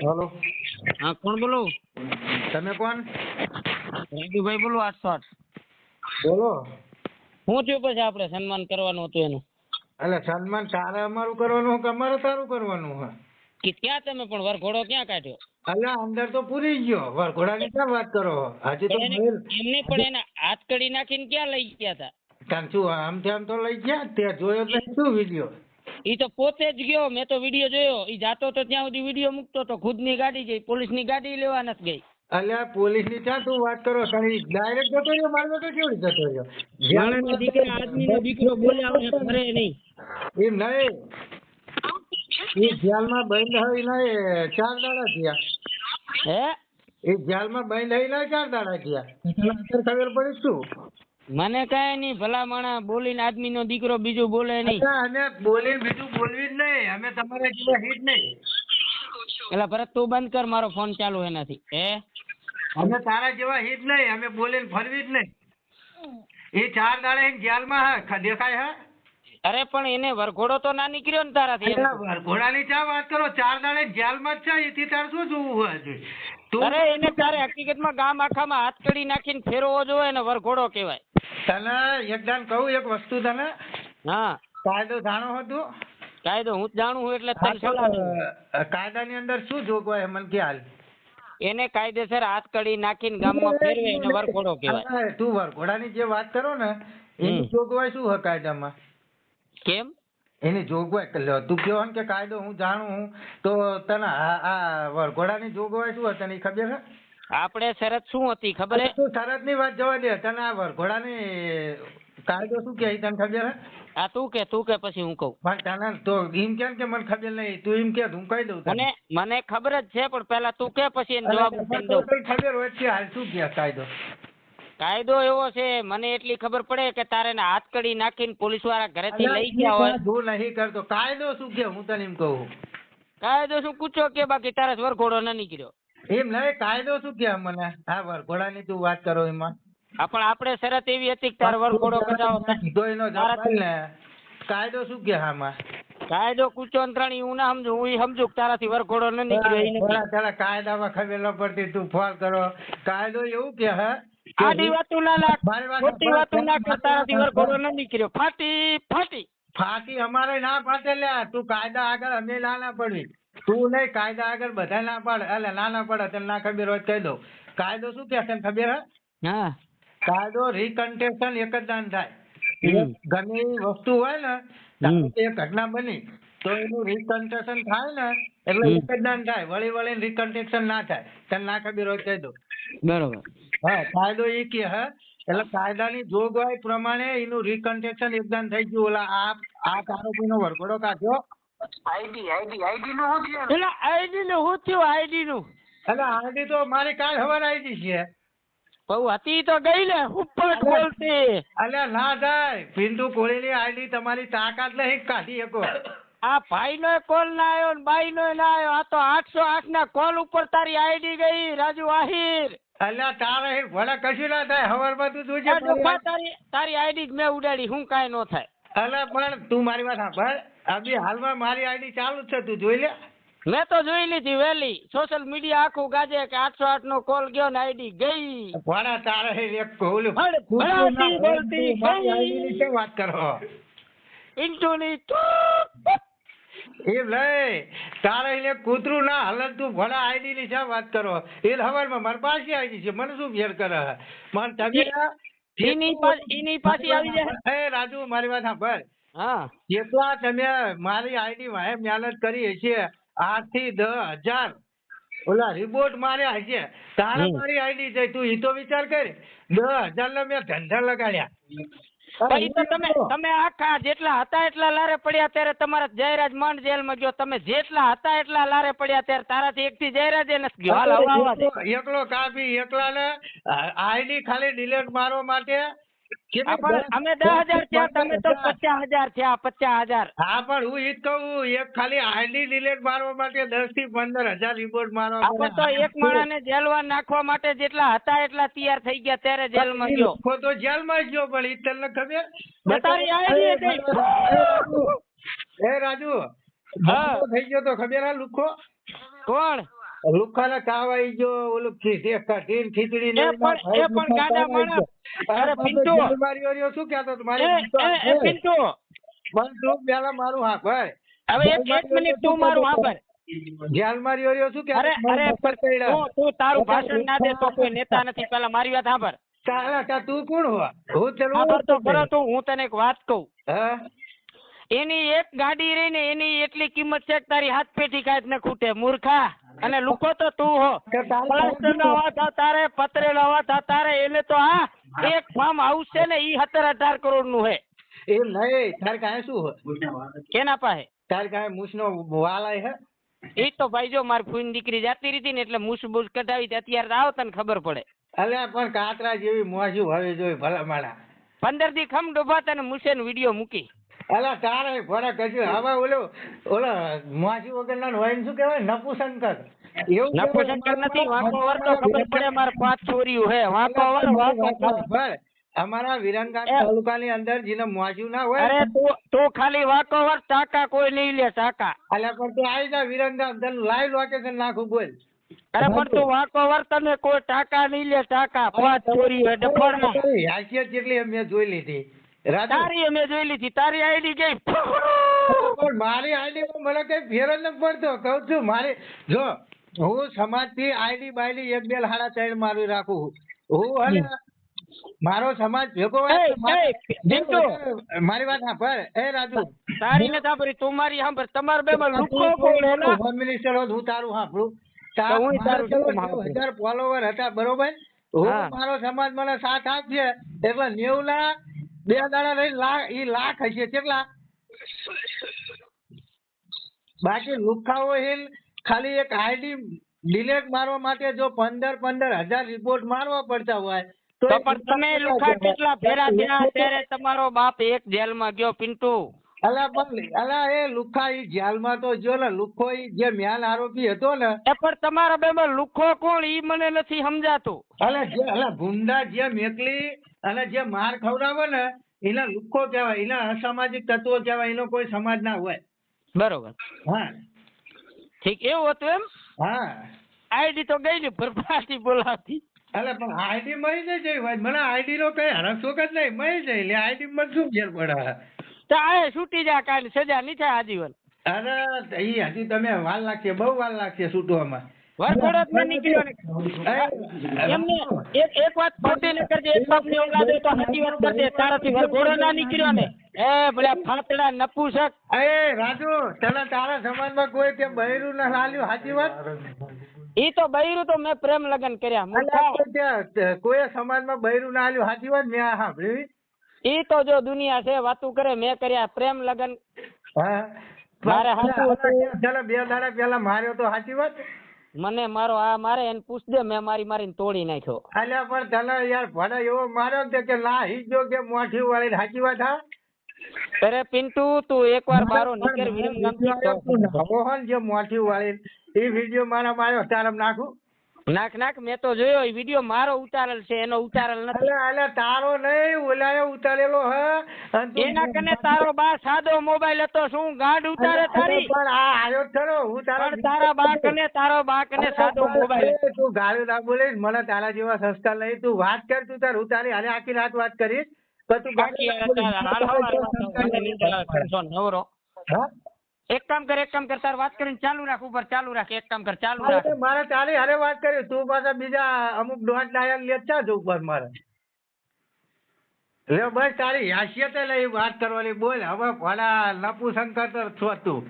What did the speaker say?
Hello હા કોણ બોલો? તમે કોણ? રાજુભાઈ બોલો આઠસો આઠ બોલો. શું થયું પછી આપણે સન્માન કરવાનું હતું એનું? એટલે સન્માન તારે અમારું કરવાનું કે અમારે તારું કરવાનું હે કે ક્યાં તમે પણ વરઘોડો ક્યાં કાઢ્યો? એટલે અંદર તો પૂરી ગયો. વરઘોડાની ક્યાં વાત કરો? હજી તો એમને પણ એના હાથ કડી નાખીને ક્યાં લઈ ગયા હતા? કારણ શું આમ તેમ તો લઈ ગયા? તે જોયો તો શું વીડિયો ઈ તો પોતે જ ગયો મેં તો વીડિયો જોયો. એ જાતો તો ત્યાં સુધી વીડિયો મૂકતો તો ખુદની ગાડી જઈ પોલીસની ગાડી લેવા નથી ગઈ. અલ્યા પોલીસની ક્યાં તું વાત કરો ડાયરેક્ટ જતો રહ્યો? મારવા તો કેવી રીતે જતો રહ્યો? માણસનો દીકરો આદમીનો દીકરો બોલે વગર ફરે નહીં. એમ નહીં? એ જેલમાં બંધ હોય નહીં? ચાર દાડા થયા. હે? એ જેલમાં બંધ હોય નહીં ચાર દાડા થયા? ખબર પડી શું? મને કઈ નહીં ભલા માણા બોલીને આદમીનો દીકરો બીજું બોલે નહીં. અમે બોલીને બીજું બોલવી જ નહીં. અમે તમારે જેવા હિટ નહીં. એટલે ભરત તું બંધ કર મારો ફોન ચાલુ એનાથી. હે? અમે તારા જેવા હિટ નહીં. અમે બોલીને ફરવી જ નહીં. એ ચાર દાડે જેલમાં હે. દેખાય હે? અરે પણ એને વરઘોડો તો ના નીકળ્યો ને તારાથી. અલ્યા, ચા વાત કરો? ચાર દાડે જેલમાં જ છે. એથી તાર શું જોવું હોય અરે એને તારે હકીકતમાં ગામ આખામાં હાથ કડી નાખીને ફેરવો જોઈએ ને વરઘોડો કહેવાય. તને એક દાન કહું એક વસ્તુ તને? હા. કાયદો જાણો હતું કાયદો હું જાણું છું એટલે હા, તને સલાહ કાયદાની અંદર શું જોગવાઈ? મને હાલ એને કાયદેસર હાથ કડી નાખીને ગામમાં ફેરવે એને વરઘોડો કહેવાય. તું વરઘોડાની જે વાત કરો ને એની. જોગવાઈ શું છે કાયદામાં? કેમ? એની જોગવાઈ કે તું કહો ને કે કાયદો હું જાણું હું તો તને આ આ વરઘોડાની જોગવાઈ શું હતી તને ખબર છે? આપણે શરત શું હતી ખબર હે? તું શરતની વાત જવા દે તને આ વરઘોડાની કાયદો શું કે તને ખબર આ તું કે તું કે પછી હું કહું. પણ તને તો એમ કેમ કે મને ખબર નહીં તું એમ કે હું કહી દઉં. મને મને ખબર જ છે પણ પેલા તું કે પછી એને જવાબ તમને દઉં. ખબર હોય છે હાલ શું કે કાયદો? કાયદો એવો છે મને એટલી ખબર પડે કે તારે હાથ કડી નાખીને પોલીસવાળા ઘરેથી લઈ ગયા હોય. તું નહીં કરતો. કાયદો શું કે હું તને એમ કહું. કાયદો શું કૂચો કે બાકી તારે વરઘોડો ન નીકળ્યો. એમ નહીં કાયદો શું કે મને? આ વરઘોડાની તું વાત કરો એમાં. હા પણ આપણે શરત એવી હતી કે તારે વરઘોડો કરાવો કીધો એનો જવાબ ને. કાયદો શું કે આમાં? કાયદો કૂચો ને હું ના સમજુ હું સમજુ તારાથી વરઘોડો ન નીકળ્યો તારા કાયદા માં કાયદામાં ખબર પડતી તું ફોલ કરો. કાયદો એવું કે હે? આડી વાતું ના લાગ ખોટી વાતું ના કર તારાથી વરઘોડો ન નીકળ્યો. ફાટી ફાટી. ફાટી અમારે ના ફાટે લ્યા. તું કાયદા આગળ અમે ના ના પડવી. તું નહીં કાયદા આગળ બધા ના પાડે. એટલે ના ના પડે તને ના ખબર હોય કહી દઉં. કાયદો શું કે તને ખબર હે? હા. કાયદો રિકન્ટેશન એક જ દાન થાય. ગમે વસ્તુ હોય ને એ ઘટના બની તો એનું રિકન્ટેશન થાય ને એટલે એક જ દાન થાય. વળી વળી રિકન્ટેશન ના થાય. તને ના ખબર હોય કહી દઉં. બરોબર. હા કાયદો એ કે હે એટલે કાયદાની જોગવાઈ પ્રમાણે એનું રિકન્ટેક્શન એકદમ થઈ ગયું. ઓલા આ આ આરોપીનો વરઘોડો કાઢ્યો એટલે આઈડી નું શું થયું આઈડી નું? એટલે આઈડી તો મારી કાલ હવાર આઈડી છે. બહુ હતી તો ગઈ ને ઉપર ખોલતી એટલે ના થાય. પિન્ટુ કોહલીની આઈડી તમારી તાકાત નહીં કાઢી શકો. આ ભાઈ નો કોલ ના આવ્યો ને બાઈ નો ના આવ્યો આ તો આઠસો આઠ ના કોલ ઉપર તારી આઈડી ગઈ રાજુ આહિર. એટલે તારે ભલે કશું ના થાય. હવારમાં તું જોજે તારી તારી આઈડી જ મેં ઉડાડી હું કાંઈ નો થાય. એટલે પણ તું મારી વાત સાંભળ. અભી હાલમાં મારી આઈડી ચાલુ છે તું જોઈ લે. મેં તો જોઈ લીધી વેલી સોશિયલ મીડિયા આખું ગાજે કે આઠસો આઠ નો કોલ ગયો ને આઈડી ગઈ. ભણા તારે એક ભલે, બોલતી વાત કરો? ઇન્ટુ ની. એમ નહીં. તારે એટલે કૂતરું ના હાલત તું ભલા આઈડી ની શા વાત કરો? એ હવારમાં મારી પાસે આઈડી છે મને શું ફેર કરે? મારે તમે એની પાસે પાછી આવી જાય. એ રાજુ મારી વાત સાંભળ. હા. જેટલા તમે મારી આઈડી વાહે મહેનત કરી હશે. આઠથી દસ હજાર. ઓલા રિપોર્ટ માર્યા હશે. તારા મારી આઈડી છે તું ઈ તો વિચાર કર. દસ હજાર ના મેં ધંધા લગાડ્યા. પણ ઈ તો તમે તમે આખા જેટલા હતા એટલા લારે પડ્યા ત્યારે તમારા જયરાજ માંડ જેલમાં ગયો. તમે જેટલા હતા એટલા લારે પડ્યા ત્યારે તારાથી એકથી જયરાજે નથી ગયો હાલ. એકલો- કાપી એકલા ને આઈડી ખાલી ડિલેટ મારવા માટે અમે દસ હજાર થયા તમે તો પચાસ હજાર થયા પચાસ હજાર. હા પણ હું ઈ જ કહું એક ખાલી આઈડી ડિલીટ મારવા માટે દસથી પંદર હજાર રિપોર્ટ મારવા આપણે તો એક માણસને જેલમાં નાખવા માટે જેટલા હતા એટલા તૈયાર થઈ ગયા ત્યારે જેલમાં ગયો. લુખ્ખો તો જેલમાં ગયો પણ ઈ તને ખબર? આઈડી એ હતી. રાજુ, એ રાજુ હા. થઈ ગયો તો ખબર આ લુખો? કોણ? લુખાના કાવ આવી ગયો ઓલું ખી- તે ખીચડી ને પણ- એ પણ ગાડા માણસ. અરે પિન્ટુ. મારી ઓરિયો શું કહેતો હતો? એ પિન્ટુ પણ તું પેલા મારું હા ભાઈ. હવે એક એક મિનિટ તું મારું સાંભળ જેલ મારી ઓરિયો શું કે અરે અરે. તું તું તારું ભાષણ ના દે તો કોઈ નેતા નથી. પેલા મારી વાત સાંભળ તારા તા તું કોણ હોવા હું તને તો બરો તો હું તને એક વાત કહું. હા? એની એક ગાડી રહી ને એની એટલી કિંમત છે તારી હાથ પેટી કાંઈ જ ન ખૂટે મૂર્ખા. અને લુકો તો તું હો. પ્લાસ્ટર પ્લાસ્ટરનો અવાજ તારે પતરેલો અવાજ થા તારે એને તો આ એક ફાર્મ હાઉસ છે ને ઈ સત્તર અઢાર કરોડનું હે. એ નહીં તારે કાંઈ શું કેના પાસે? તારે કાંઈ મૂછનો વાલાય હે? એ તો ભાઈ જો મારી ફૂઈની દીકરી જાતી રીતી ને એટલે મૂછ બૂછ કઢાવી અત્યારે આવો તને ખબર પડે. અલ્યા પણ કાતરા જેવી મોજું હવે જોઈ ભલા માણા પંદર દી ખમ ડોભા તને મૂછે વીડિયો મૂકી. અલા તારે ફરક હજુ હવે ઓલો ઓલો મોજું વગરના હોય શું કહેવાય? નપુસંકર એવું નપુસંકર નથી વાંકો વર તો ખબર પડે મારે પાંચ છોરીઓ હે. વાંકો વર વાંકો વર. અમારા વિરનગામ તાલુકાની અંદર જેને મોજું ના હોય. અરે તું તું ખાલી વાંકો વર ટાકા કોઈ નહીં લે ટાકા અલ્યા પણ તું આવી જા વિરનગામ તને લાઈવ લોકેશન નાખું બોલ. અરે પણ તું વાંકો વર તને કોઈ ટાકા નહીં લે ટાકા પાંચ ચોરી હે ડફળ હાસિયત જેટલી મેં જોઈ લીધી. તારી અમે જોઈ લીધી તારી આઈડી ગઈ પણ મારી આઈડી મને કઈ ફેર જ નથી પડતો. કહું છું મારી જો હું સમાજથી આઈડી બાયડી એક બે હાડા ત્રણ મારી રાખું હું હલે મારો સમાજ ભેગો તો મારે- વાત સાંભળ. એ રાજુ. તારી ને સાંભળી તું મારી સાંભળ. તમારે બે માં લુકો કોણ હોમ મિનિસ્ટર હોત હું તારું સાંભળું. તારું સાંભળું? હજાર ફોલોવર હતા બરોબર? હું મારો સમાજ મને સાથ આપશે એટલે નેવું ના બે દાડા રહી લાખ એ લાખ હશે. કેટલા? બાકી લુખાઓ હિલ ખાલી એક આઈડી ડિલેટ મારવા માટે જો પંદર પંદર હજાર રિપોર્ટ મારવા પડતા હોય તો પણ તમે લુખા કેટલા ફેરા થયા? ત્યારે તમારો બાપ એક જેલમાં ગયો પિન્ટુ. અલા પણ અલા એ લુખા ઈ જેલમાં તો જો ને લુખો ઈ જે મ્યાન આરોપી હતો ને એ પણ તમારા બે લુખો કોણ? ઈ મને નથી સમજાતું. અલા જે અલા ગુંડા જે મેકલી અને જે માર ખવડાવે ને એને લુખો કહેવાય એને અસામાજિક તત્વો કહેવાય એનો કોઈ સમાજ ના હોય. બરોબર. હા. ઠીક એવું હતું એમ? હા. આઈડી તો ગઈ ને ભરપાથી બોલાવતી. અલા પણ આઈડી મળી જાય મને આઈડી નો કઈ હરસ વખત નહીં મળી જાય. એટલે આઈડી મને શું ફેર પડે? તો છૂટી જા કાલ સજા નહીં થાય આજીવન. અરે ઈ હજી તમે વાર લાગશે બહુ વાર લાગશે છૂટવામાં. વરઘોડો જ નીકળ્યો ને. એમને એક એક વાત ખોટી ન કરજે એક બાપની ઓલાદ તો સાચી વાત કરજે તારાથી વરઘોડો ના નીકળ્યો ને. એ ભલા ફાંતડા નપુસક એ રાજુ તને તારા સમાજમાં કોઈ તે બૈરું ના લાલ્યું સાચી વાત? ઈ તો બૈરું તો મેં પ્રેમ લગન કર્યા કોઈ સમાજમાં બૈરું ના આલ્યું સાચી વાત? મેં સાંભળ્યું ઈ તો જો દુનિયા છે વાતું કરે મેં કર્યા પ્રેમ લગન. મારે હાચું ચાલો બે દાડા પેલા માર્યો તો સાચી વાત? મને મારો આ મારે એને પૂછ દે મેં મારી મારીને તોડી નાખ્યો. અલ્યા પણ તને યાર ભલે એવો માર્યો ને કે ના હિજો કે મોઠી વાળી સાચી વાત હા? અરે પિન્ટુ તું એકવાર બારો નીકળ વિરમગામથી તો. મોહન જે મોઠી વાળી એ વિડિયો મારા માર્યો તારમ નાખું. નાખ નાખ મેં તો જોયો એ વીડિયો મારો ઉતારેલ છે એનો ઉતારેલ નથી. અલ્યા તારો નહીં ઓલાએ ઉતારેલો હે. અને એના કને તારો બા સાદો મોબાઈલ હતો શું ગાંડ ઉતારે તારી? પણ આ આયો થરો હું તારા પણ તારા બા કને તારો બા કને સાદો મોબાઈલ તું ગાળું ના બોલે મને તારા જેવા સંસ્કાર નહીં. તું વાત કર તું તાર હું તારી હાલે આખી રાત વાત કરીશ. તો તું બાકી નવરો. હા? એક કામ કર એક કામ કર તાર વાત કરીને ચાલુ રાખ ઉપર ચાલુ રાખ એક કામ કર ચાલુ રાખ. મારે તારી હારે વાત કરી તું પાછા બીજા અમુક દોઢ ડાયલ લેતા જ ઉપર મારે. લે બસ તારી હાસિયત લઈ વાત કરવાની બોલ હવે ભલા નપુસંકર તો છો તું.